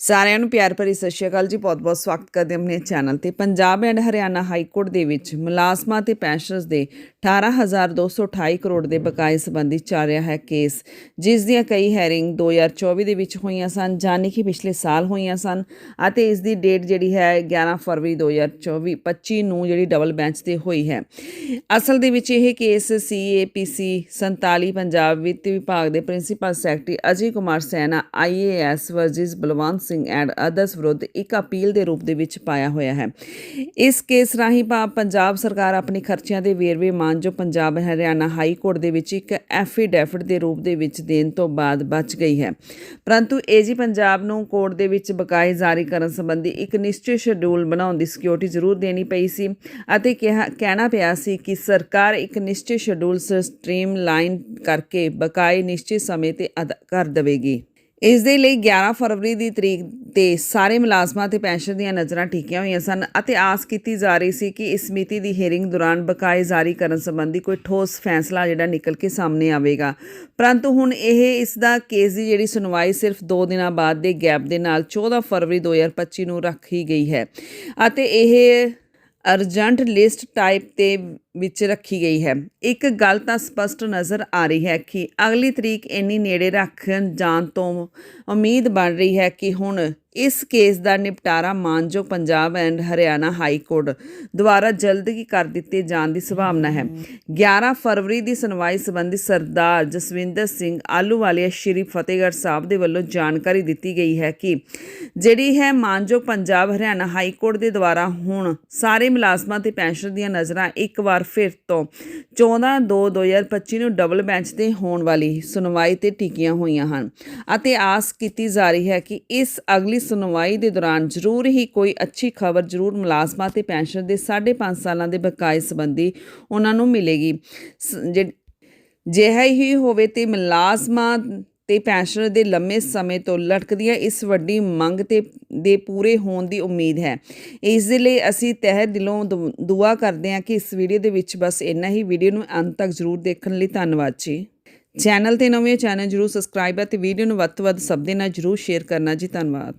ਸਾਰਿਆਂ ਨੂੰ ਪਿਆਰ ਭਰੀ ਸਤਿ ਸ਼੍ਰੀ ਅਕਾਲ ਜੀ। ਬਹੁਤ-ਬਹੁਤ ਸਵਾਗਤ ਕਰਦੇ ਆਪਣੇ ਚੈਨਲ ਤੇ। Punjab and Haryana high court ਦੇ ਵਿੱਚ ਮੁਲਾਜ਼ਮਾਂ ਤੇ ਪੈਨਸ਼ਨਰਸ ਦੇ 18228 ਕਰੋੜ ਦੇ ਬਕਾਏ ਸੰਬੰਧੀ ਚੱਲ ਰਿਹਾ ਹੈ ਕੇਸ। ਜਿਸ ਦੀਆਂ ਕਈ ਹੈਰਿੰਗ 2024 ਦੇ ਵਿੱਚ ਹੋਈਆਂ ਸਨ ਜਾਨੀ ਕਿ ਪਿਛਲੇ ਸਾਲ ਹੋਈਆਂ ਸਨ ਅਤੇ ਇਸ ਦੀ ਡੇਟ ਜਿਹੜੀ ਹੈ 11 ਫਰਵਰੀ 2024 25 ਨੂੰ ਜਿਹੜੀ ਡਬਲ ਬੈਂਚ ਤੇ ਹੋਈ ਹੈ। ਅਸਲ ਦੇ ਵਿੱਚ ਇਹ ਕੇਸ ਸੀਏਪੀਸੀ 47 ਪੰਜਾਬ ਵਿੱਤ ਵਿਭਾਗ ਦੇ principal secretary Ajay Kumar Sinha IAS versus Balwant Singh and others ਵਿਰੁੱਧ ਇੱਕ ਅਪੀਲ ਦੇ ਰੂਪ ਦੇ ਵਿੱਚ ਪਾਇਆ ਹੋਇਆ ਹੈ। ਇਸ ਕੇਸ ਰਾਹੀਂ ਪਾ- ਪੰਜਾਬ ਸਰਕਾਰ ਆਪਣੇ ਖਰਚਿਆਂ ਦੇ ਵੇਰਵੇ ਮਾਨਜੋ ਪੰਜਾਬ ਹਰਿਆਣਾ ਹਾਈ ਕੋਰਟ ਦੇ ਵਿੱਚ ਇੱਕ ਐਫੀਡੈਵਿਟ ਦੇ ਰੂਪ ਦੇ ਵਿੱਚ ਦੇਣ ਤੋਂ ਬਾਅਦ ਬਚ ਗਈ ਹੈ। ਪਰੰਤੂ ਏਜੀ ਪੰਜਾਬ ਨੂੰ ਕੋਰਟ ਦੇ ਵਿੱਚ ਬਕਾਏ ਜਾਰੀ ਕਰਨ ਸੰਬੰਧੀ ਇੱਕ ਨਿਸ਼ਚਿਤ ਸ਼ਡਿਊਲ ਬਣਾਉਣ ਦੀ ਸਿਕਿਉਰਿਟੀ ਜ਼ਰੂਰ ਦੇਣੀ ਪਈ ਸੀ ਅਤੇ ਕਿਹਾ, ਕਹਿਣਾ ਪਿਆ ਸੀ ਕਿ ਸਰਕਾਰ ਇੱਕ ਨਿਸ਼ਚਿਤ ਸ਼ਡਿਊਲ ਸਟ੍ਰੀਮਲਾਈਨ ਕਰਕੇ ਬਕਾਏ ਨਿਸ਼ਚਿਤ ਸਮੇਂ ਤੇ ਅਦਾ ਕਰ ਦੇਵੇਗੀ। ਇਸ ਦੇ ਲਈ 11 ਫਰਵਰੀ ਦੀ ਤਰੀਕ ਤੇ ਸਾਰੇ ਮੁਲਾਜ਼ਮਾਂ ਤੇ ਪੈਨਸ਼ਨ ਦੀਆਂ ਨਜ਼ਰਾਂ ਟਿਕੀਆਂ ਹੋਈਆਂ ਸਨ ਅਤੇ ਆਸ ਕੀਤੀ ਜਾ ਰਹੀ ਸੀ ਕਿ ਇਸ ਮਿਤੀ ਦੀ ਹੀਅਰਿੰਗ ਦੌਰਾਨ ਬਕਾਏ ਜਾਰੀ ਕਰਨ ਸੰਬੰਧੀ ਕੋਈ ਠੋਸ ਫੈਸਲਾ ਜਿਹੜਾ ਨਿਕਲ ਕੇ ਸਾਹਮਣੇ ਆਵੇਗਾ। ਪਰੰਤੂ ਹੁਣ ਇਹ ਇਸ ਦਾ ਕੇਸ ਦੀ ਜਿਹੜੀ ਸੁਣਵਾਈ ਸਿਰਫ 2 ਦਿਨਾਂ ਬਾਅਦ ਦੇ ਗੈਪ ਦੇ ਨਾਲ 14 ਫਰਵਰੀ 2025 ਨੂੰ ਰੱਖੀ ਗਈ ਹੈ ਅਤੇ ਇਹ ਅਰਜੈਂਟ ਲਿਸਟ ਟਾਈਪ ਦੇ ਵਿੱਚ ਰੱਖੀ ਗਈ ਹੈ। ਇੱਕ ਗੱਲ ਤਾਂ ਸਪਸ਼ਟ ਨਜ਼ਰ ਆ ਰਹੀ ਹੈ ਕਿ ਅਗਲੀ ਤਰੀਕ ਇੰਨੀ ਨੇੜੇ ਰੱਖਣ ਜਾਣ ਤੋਂ ਉਮੀਦ ਬਣ ਰਹੀ ਹੈ ਕਿ ਹੁਣ ਇਸ ਕੇਸ ਦਾ ਨਿਪਟਾਰਾ ਮਾਨਯੋਗ Punjab and Haryana high court ਦੁਆਰਾ ਜਲਦ ਹੀ ਕਰ ਦਿੱਤੇ ਜਾਣ ਦੀ ਸੰਭਾਵਨਾ ਹੈ। 11 ਫਰਵਰੀ ਦੀ ਸੁਣਵਾਈ ਸੰਬੰਧੀ ਸਰਦਾਰ ਜਸਵਿੰਦਰ ਸਿੰਘ ਆਲੂਵਾਲੀਆ ਸ਼੍ਰੀ ਫਤਿਹਗੜ੍ਹ ਸਾਹਿਬ ਦੇ ਵੱਲੋਂ ਜਾਣਕਾਰੀ ਦਿੱਤੀ ਗਈ ਹੈ ਕਿ ਜਿਹੜੀ ਹੈ ਮਾਨਯੋਗ ਪੰਜਾਬ ਹਰਿਆਣਾ ਹਾਈ ਕੋਰਟ ਦੇ ਦੁਆਰਾ ਹੁਣ ਸਾਰੇ ਮੁਲਾਜ਼ਮਾਂ ਤੇ ਪੈਨਸ਼ਨ ਦੀਆਂ ਨਜ਼ਰਾਂ ਇੱਕ ਵਾਰ ਫਿਰ ਤੋਂ 14/2/2025 ਨੂੰ ਡਬਲ ਬੈਂਚ ਤੇ ਹੋਣ ਵਾਲੀ ਸੁਣਵਾਈ ਤੇ ਟਿਕੀਆਂ ਹੋਈਆਂ ਹਨ ਅਤੇ ਆਸ ਕੀਤੀ ਜਾ ਰਹੀ ਹੈ ਕਿ ਇਸ ਅਗਲੀ ਸੁਣਵਾਈ ਦੇ ਦੌਰਾਨ ਜ਼ਰੂਰ ਹੀ ਕੋਈ ਅੱਛੀ ਖਬਰ ਜ਼ਰੂਰ ਮੁਲਾਜ਼ਮਾਂ ਤੇ ਪੈਨਸ਼ਨ ਦੇ 5.5 ਸਾਲਾਂ ਦੇ ਬਕਾਏ ਸੰਬੰਧੀ ਉਹਨਾਂ ਨੂੰ ਮਿਲੇਗੀ। ਸ- ਜੇ ਹੀ ਹੋਵੇ ਤੇ ਮੁਲਾਜ਼ਮਾਂ ਤੇ ਪੈਨਸ਼ਨਰ ਦੇ ਲੰਮੇ ਸਮੇਂ ਤੋਂ ਲਟਕਦੀਆਂ ਇਸ ਵੱਡੀ ਮੰਗ ਤੇ, ਦੇ ਪੂਰੇ ਹੋਣ ਦੀ ਉਮੀਦ ਹੈ। ਇਸ ਦੇ ਲਈ ਅਸੀਂ ਤਹਿ ਦਿਲੋਂ ਦੁ- ਦੁਆ ਕਰਦੇ ਹਾਂ ਕਿ ਇਸ ਵੀਡੀਓ ਦੇ ਵਿੱਚ ਬਸ ਇੰਨਾ ਹੀ। ਵੀਡੀਓ ਨੂੰ ਅੰਤ ਤੱਕ ਜ਼ਰੂਰ ਦੇਖਣ ਲਈ ਧੰਨਵਾਦ ਜੀ। ਚੈਨਲ ਤੇ ਨਵੇਂ ਚੈਨਲ ਜ਼ਰੂਰ ਸਬਸਕ੍ਰਾਈਬ ਅਤੇ ਵੀਡੀਓ ਨੂੰ ਵੱਧ ਤੋਂ ਵੱਧ ਸਭ ਦੇ ਨਾਲ ਜ਼ਰੂਰ ਸ਼ੇਅਰ ਕਰਨਾ ਜੀ। ਧੰਨਵਾਦ।